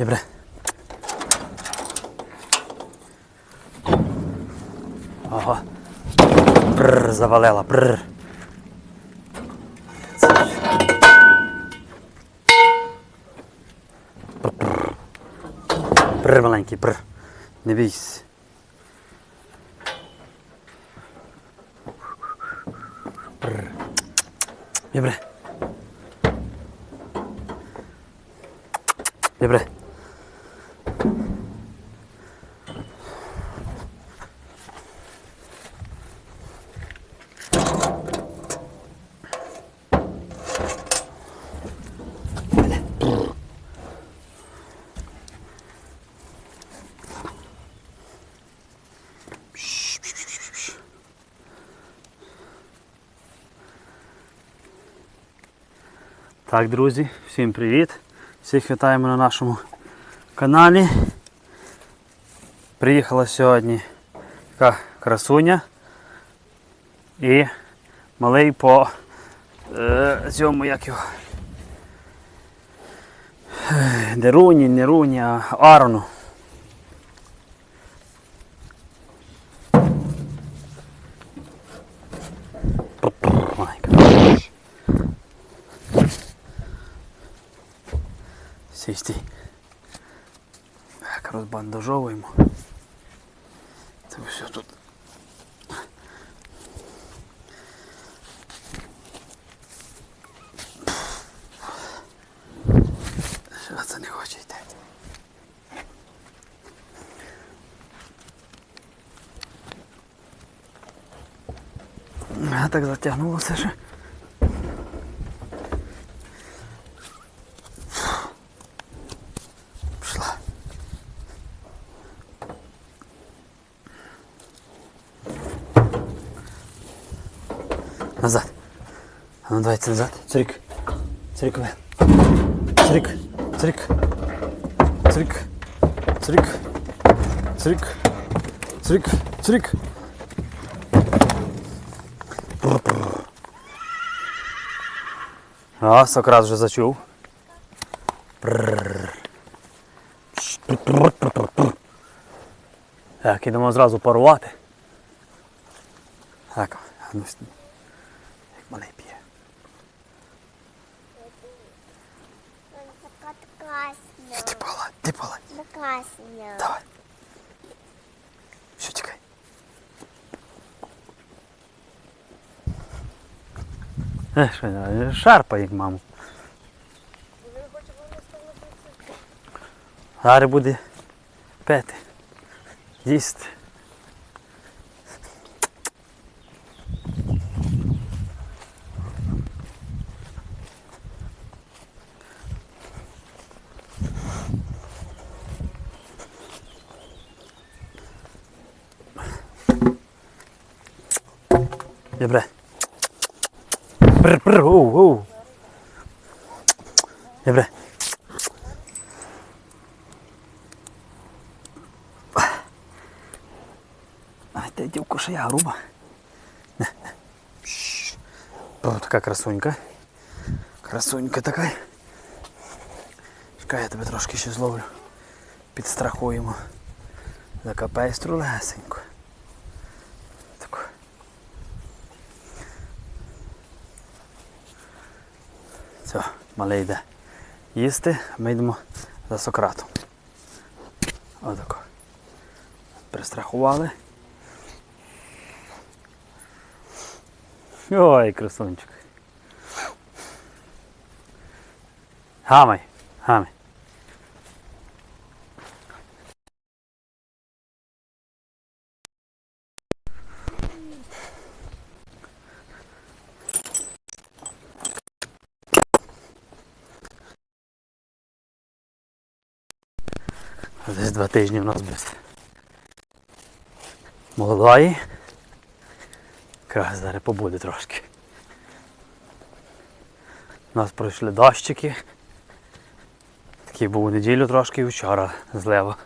Добре. Ага. Бррр, завалила. Бррр. Бррр, маленький, бррр. Не бійся. Добре. Добре. Так, друзі, всім привіт! Всіх вітаємо на нашому каналі. Приїхала сьогодні така красуня і малий по е, цьому як його. деруні, Не руні, не руні, а Арону. Так затягнулося ще. Пішла. Назад. А ну давайте назад. Цирик. Цирик. ви. Цирик. Цирик. Цирик. Цирик. Цирик. Цирик. Цирик. А, Сократ вже зачув. Так, ідемо зразу парувати. Так, ну, с- як малий п'є. Така класна. Ти пала, ти пала. Класна. Давай. Що чекай. Е, їх, маму. Зараз буде пети. Їсти. Добре. Пр-пр, оу, оу. Добре. Ай, ти дівко, що я груба. О, така красунька. Красунька така. Чекай, я тебе трошки ще зловлю. Підстрахуємо. Закопай струлесенько. Все, малий йде їсти, ми йдемо за Сократом. Отако. Пристрахували. Ой, красунчик. Гамай, гамай. Десь два тижні в нас без молодої. Якраз зараз побуде трошки. У нас пройшли дощики. Такий був у неділю трошки і вчора злева.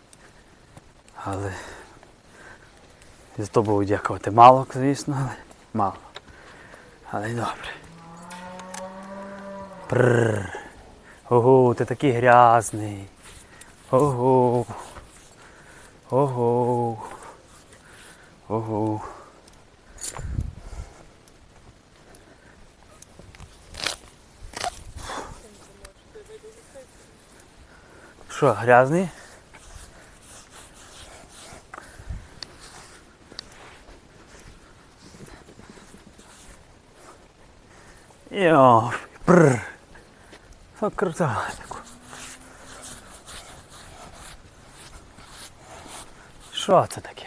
Але за то було дякувати мало, звісно, але мало. Але й добре. Прррр. Ого, ти такий грязний. Ого. Ого. Ого. Що, грязний? Йо, прр. Що Що це таке?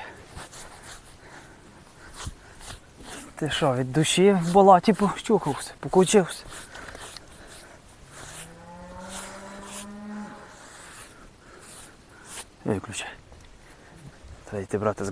Ти що, від душі в болоті пощухався, покучився? Виключай. Треба йти брати з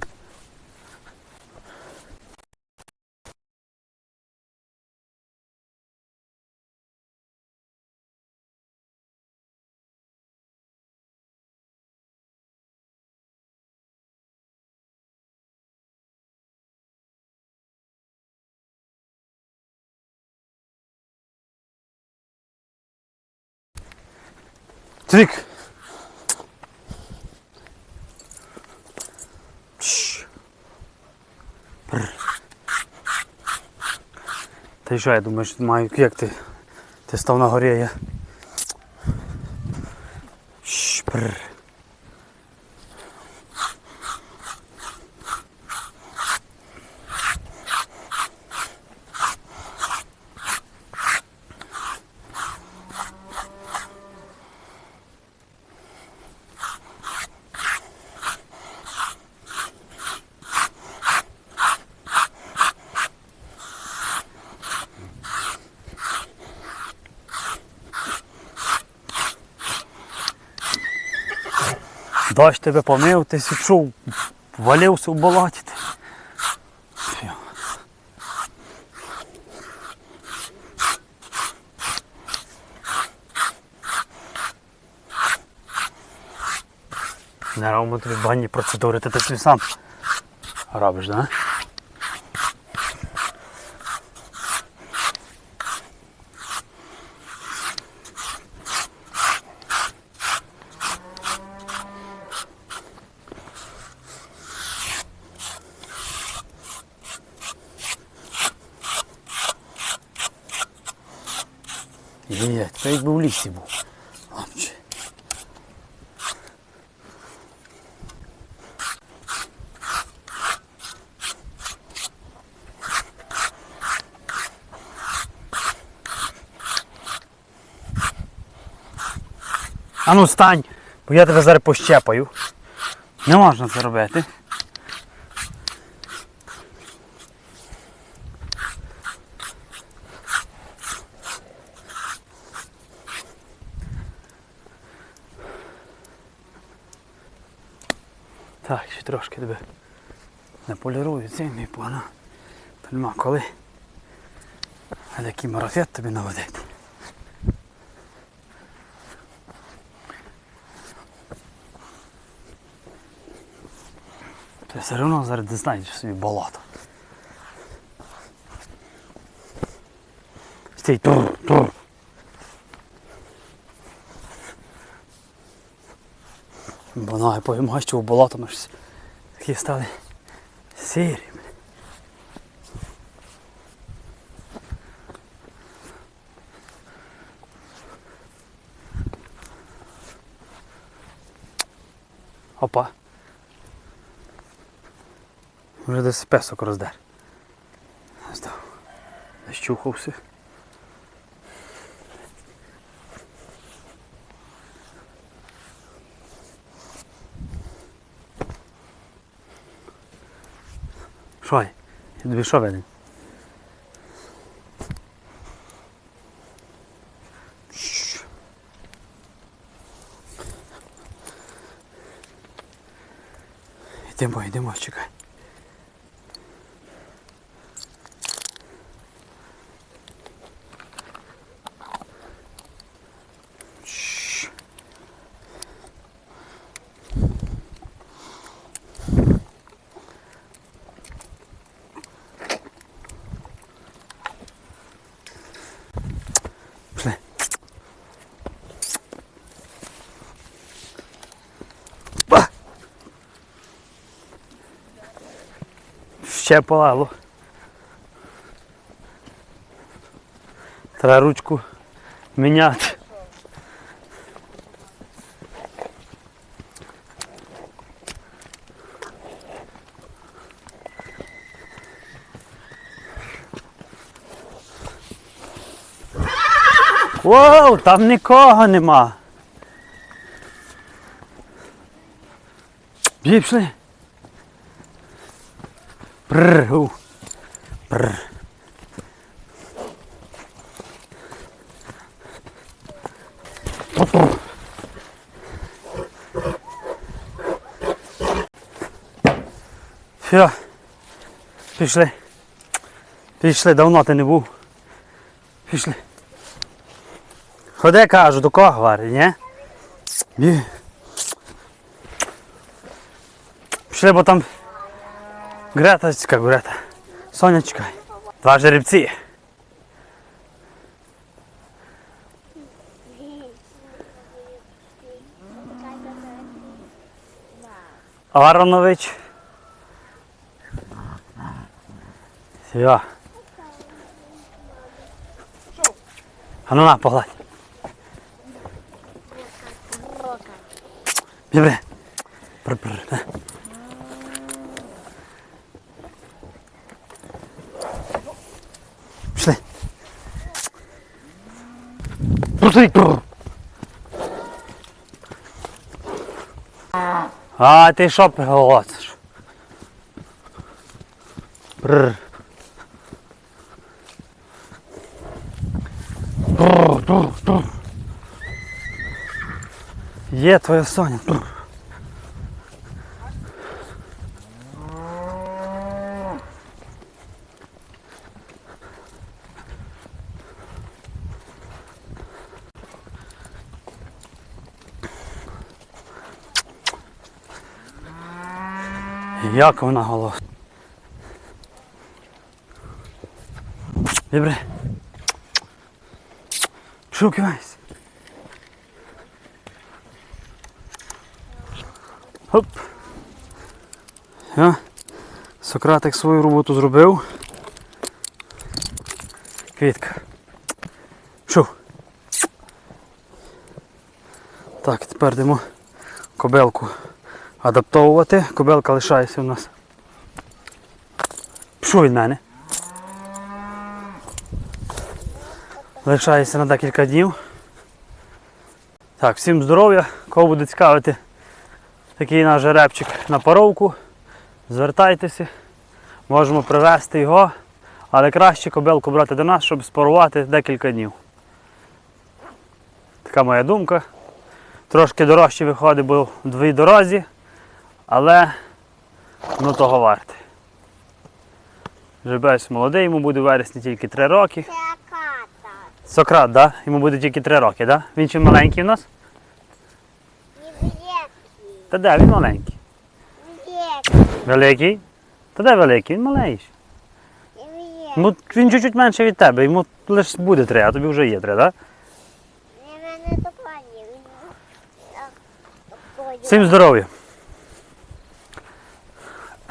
Трик! Та й що, я думаю, що маю, як ти? Ти став на горі, я. Чш, Дощ тебе помив, ти січув, валився в болоті. Не робимо тобі банні процедури, ти собі сам робиш, да? Є, це якби в лісі був. Хлопче. А ну стань, бо я тебе зараз пощепаю. Не можна це робити. Так, ще трошки тебе не полірую цим і пана. Нема коли. А який марафет тобі наводити. Ти все одно зараз не знайдеш собі болото. Стій, тур, тур. Бо ноги повимащував болото, ну щось такі стали сірі. Опа. Вже десь песок роздер. Став. Защухався. Що? Я тобі що? Шш. Йдемо, йдемо, чекай. Ще полало. Треба ручку міняти. Воу, там нікого нема. Пішли. Пррр, у. Пррр. Опу. Все. Пішли. Пішли, давно ти не був. Пішли. Ходи, кажу, до кого говорить, ні? Пішли, бо там Грета, чекай, Грета. Соня, чекай. Два жеребці. Аронович. Все. А ну на, погладь. Бібре. Пр-пр. Пусти. А ти що приголосиш? Є твоя Соня. Як вона голос. Добре. Шукайся. Хоп. Я. Сократик свою роботу зробив. Квітка. Шу. Так, тепер йдемо кобелку адаптовувати. Кобелка лишається у нас. Що від мене? Лишається на декілька днів. Так, всім здоров'я. Кого буде цікавити такий наш жеребчик на паровку, звертайтеся. Можемо привезти його, але краще кобелку брати до нас, щоб спарувати декілька днів. Така моя думка. Трошки дорожче виходить, бо в дві дорозі, але ну того варте. Жеребець молодий, йому буде в вересні тільки 3 роки. Сократ, да? Йому буде тільки 3 роки, да? Він ще маленький у нас? Невеликий. Та де він маленький? Великий. Великий? Та де великий? Він маленький. Ну, він чуть-чуть менше від тебе, йому лише буде 3, а тобі вже є 3, да? Не мене допомогли. Всім здоров'я!